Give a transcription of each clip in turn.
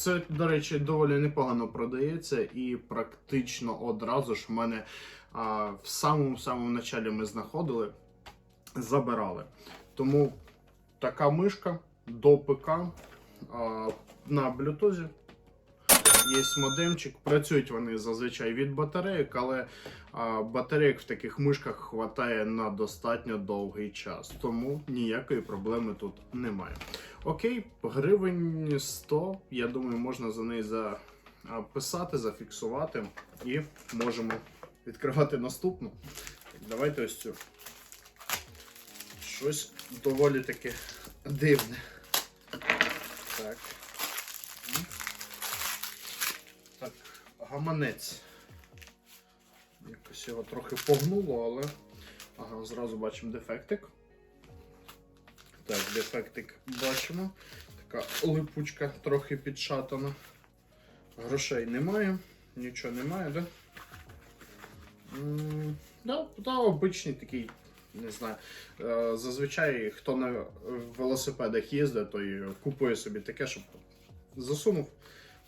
Це, до речі, доволі непогано продається, і практично одразу ж в мене а, в самому самому началі ми знаходили, забирали. Тому така мишка до ПК а, на блютузі. Є модемчик. Працюють вони зазвичай від батарейок, але а, батарейок в таких мишках хватає на достатньо довгий час. Тому ніякої проблеми тут немає. Окей, гривень 100. Я думаю, можна за неї записати, зафіксувати і можемо відкривати наступну. Давайте ось цю. Щось доволі таке дивне. Так. Гаманець. Якось його трохи погнуло, але. Ага, зразу бачимо дефектик. Так, дефектик бачимо. Така липучка трохи підшатана. Грошей немає, нічого немає, да? М, Да, да, обичний такий, не знаю. Е, Зазвичай, хто на велосипедах їздить, той купує собі таке, щоб засунув,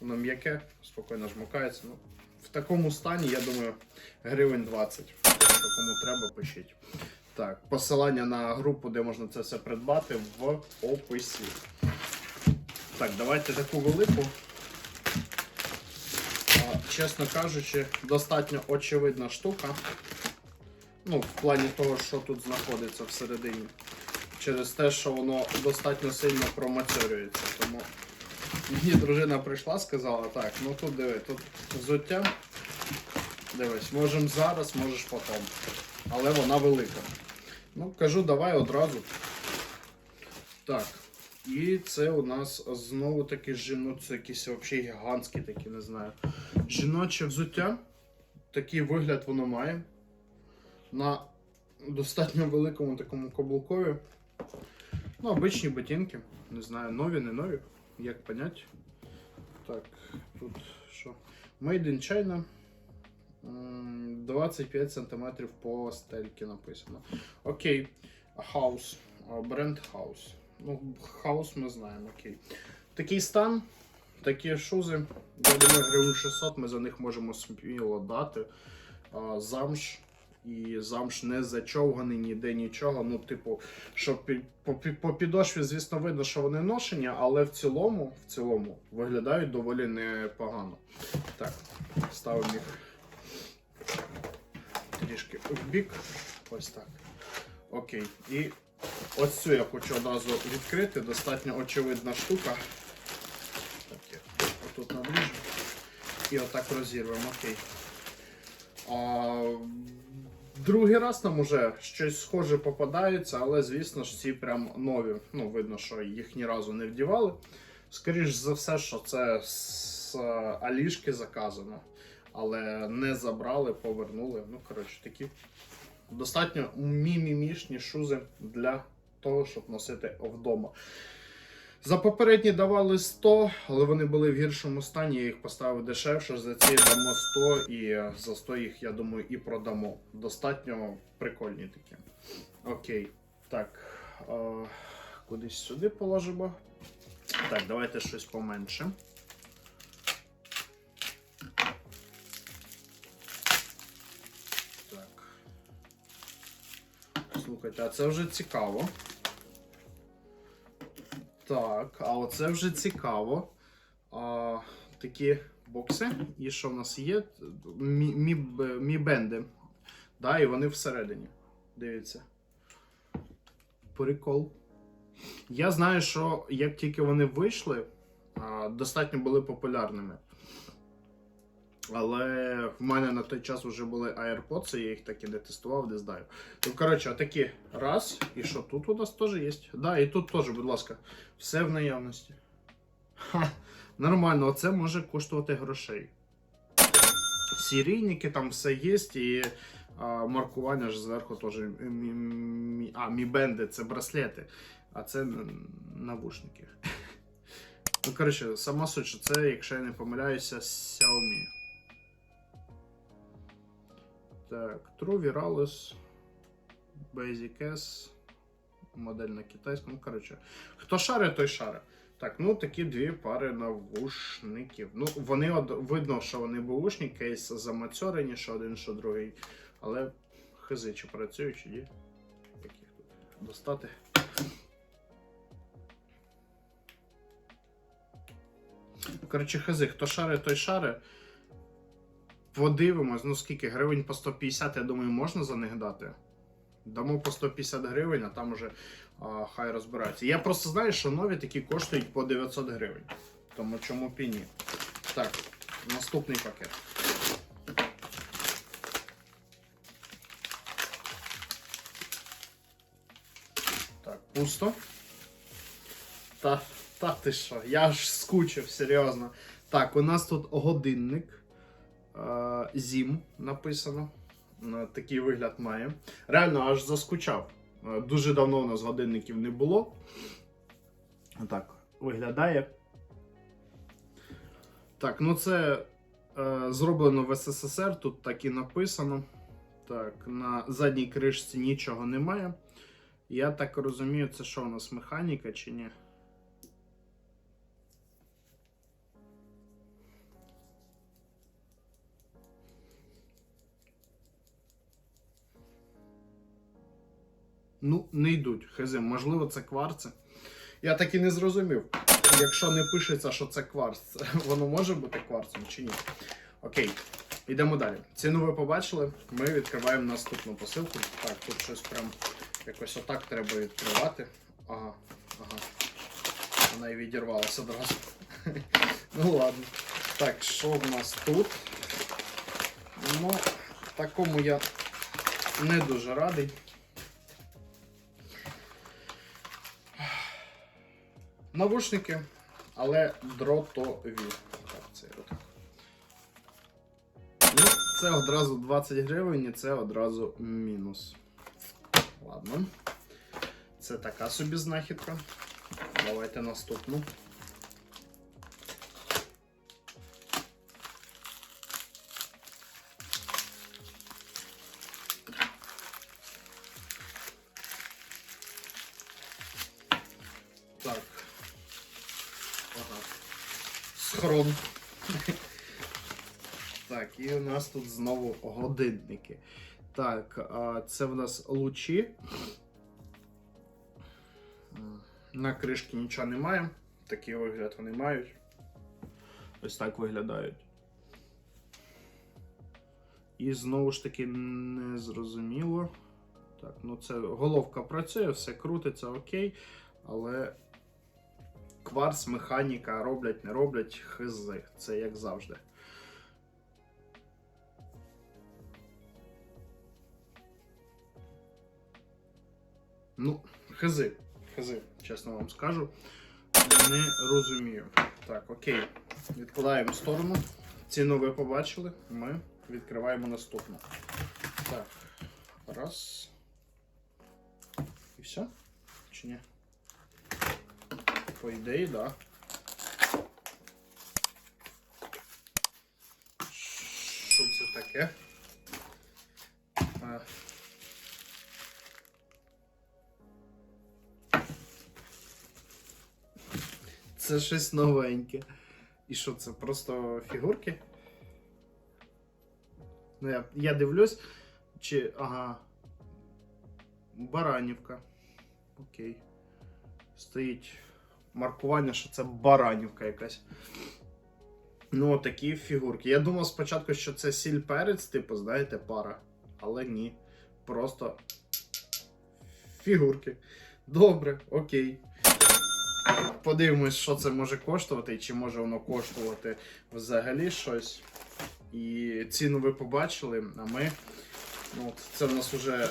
воно м'яке, спокійно жмакається. Ну, в такому стані, я думаю, гривень 20. Хто кому треба, пишіть. Так, посилання на групу, де можна це все придбати, в описі. Так, давайте таку велику. Чесно кажучи, достатньо очевидна штука. Ну, в плані того, що тут знаходиться всередині. Через те, що воно достатньо сильно промацьорюється. Тому мені дружина прийшла, сказала, так, ну тут диви, тут взуття. Дивись, можемо зараз, можеш потім. Але вона велика. Ну, кажу, давай одразу. Так. І це у нас знову таки жіноче, якісь взагалі гігантські такі, не знаю. Жіноче взуття. Такий вигляд воно має. На достатньо великому такому каблукові. Ну, обичні ботинки. Не знаю, нові, не нові. Як понять. Так, тут що? Made in China. 25 см по стельці написано. Окей. А, Бренд House. Ну, House ми знаємо, окей. Такий стан, такі шузи. Я думаю, гривень 600 ми за них можемо сміло дати. Замш. І замш не зачовганий ніде нічого. Ну, типу, що по підошві, звісно, видно, що вони ношені, але в цілому, в цілому виглядають доволі непогано. Так, ставимо їх трішки в бік. Ось так. Окей. І ось цю я хочу одразу відкрити. Достатньо очевидна штука. Так, я отут наближу. І отак розірвемо. Окей. А, другий раз нам уже щось схоже попадається, але звісно ж ці прям нові. Ну, видно, що їх ні разу не вдівали. Скоріш за все, що це з е, Алішки заказано але не забрали, повернули. Ну, коротше, такі достатньо мімімішні шузи для того, щоб носити вдома. За попередні давали 100, але вони були в гіршому стані. Я їх поставив дешевше. За ці дамо 100 і за 100 їх, я думаю, і продамо. Достатньо прикольні такі. Окей. Так. Е, кудись сюди положимо. Так, давайте щось поменше. Слухайте, а це вже цікаво. Так, а оце вже цікаво. А, такі бокси. І що в нас є? Мі, мі, бенди. Да, і вони всередині. Дивіться. Прикол. Я знаю, що як тільки вони вийшли, достатньо були популярними. Але в мене на той час вже були AirPods, і я їх так і не тестував, не знаю. Ну, коротше, отакі раз. І що тут у нас теж є? Да, і тут теж, будь ласка, все в наявності. Ха, нормально, оце може коштувати грошей. Серійники там все є, і а, маркування ж зверху теж. А, мібенди це браслети, а це навушники. Ну, коротше, сама суть, що це, якщо я не помиляюся, Xiaomi. Так, True Viralis, Basic S, модель на китайському. Коротше, хто шарить, той шарить. Так, ну такі дві пари навушників. Ну, вони видно, що вони бушні, кейс замацьорені, що один, що другий. Але хизи чи працюють, чи ні. Їх тут достати. Коротше, хизи, хто шари, той шари. Подивимось, ну скільки гривень по 150, я думаю, можна за них дати. Дамо по 150 гривень, а там уже а, хай розбираються. Я просто знаю, що нові такі коштують по 900 гривень. Тому чому б ні. Так, наступний пакет. Так, пусто. Та, та ти що, я аж скучив, серйозно. Так, у нас тут годинник. Зім написано. Е, Такий вигляд має. Реально аж заскучав. Е, Дуже давно у нас годинників не було. Так, виглядає. Так, ну це е, зроблено в СССР, тут так і написано. Так, на задній кришці нічого немає. Я так розумію, це що у нас механіка чи ні? Ну, не йдуть. Хз, можливо, це кварци. Я так і не зрозумів. Якщо не пишеться, що це кварц, воно може бути кварцем чи ні? Окей, йдемо далі. Ціну ви побачили. Ми відкриваємо наступну посилку. Так, тут щось прям якось отак треба відкривати. Ага, ага. Вона і відірвалася одразу. Ну ладно. Так, що в нас тут? Ну, такому я не дуже радий. Навушники, але дротові. Так, це от. Ну, це одразу 20 гривень і це одразу мінус. Ладно. Це така собі знахідка. Давайте наступну. Так. Схрон. Так, і у нас тут знову годинники. Так, це в нас лучі. На кришці нічого немає. Такий вигляд вони мають. Ось так виглядають. І знову ж таки не зрозуміло. Так, ну це головка працює, все крутиться окей, але кварц, механіка роблять, не роблять, хизи. Це як завжди. Ну, хизи. Хизи, чесно вам скажу. Не розумію. Так, окей. Відкладаємо сторону. Ціну ви побачили. Ми відкриваємо наступну. Так. Раз. І все? Чи ні? По ідеї, так. Да. Що це таке? А. Це щось новеньке. І що це? Просто фігурки? Ну, я, я дивлюсь, чи. Ага. Баранівка. Окей. Стоїть маркування, що це баранівка якась. Ну, такі фігурки. Я думав спочатку, що це сіль перець, типу, знаєте, пара. Але ні. Просто фігурки. Добре, окей. Подивимось, що це може коштувати, і чи може воно коштувати взагалі щось. І ціну ви побачили, а ми. Ну, от це в нас вже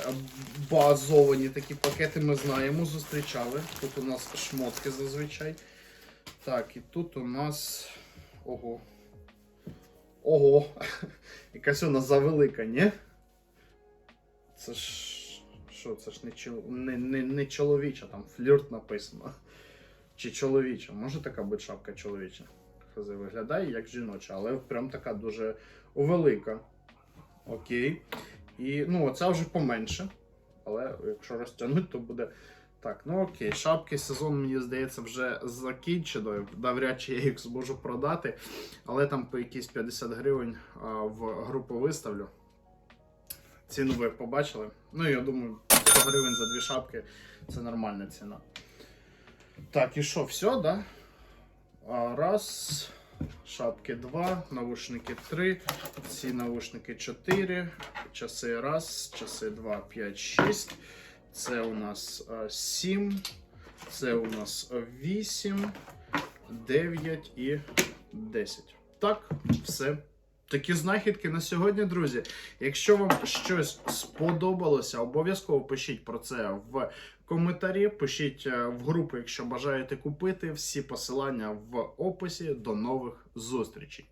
базовані такі пакети, ми знаємо, зустрічали. Тут у нас шмотки зазвичай. Так, і тут у нас. Ого. Ого! Якась вона завелика, ні? Це ж. Що, це ж не, чол... не, не, не чоловіча, там флірт написано. Чи чоловіча? Може така бути шапка чоловіча? Хз виглядає як жіноча, але прям така дуже велика. Окей. І ну, оця вже поменше. Але якщо розтягнути, то буде Так, ну окей, шапки сезон, мені здається, вже закінчено. Навряд чи я їх зможу продати. Але там по якісь 50 гривень в групу виставлю. Ціну ви побачили. Ну, я думаю, 100 гривень за дві шапки це нормальна ціна. Так, і що, все, да? Раз, шапки 2, наушники 3, ці наушники 4, часи 1, часи 2, 5, 6. Це у нас 7, це у нас 8, 9 і 10. Так, все. Такі знахідки на сьогодні, друзі. Якщо вам щось сподобалося, обов'язково пишіть про це в коментарі. Пишіть е, в групу, якщо бажаєте купити. Всі посилання в описі. До нових зустрічей.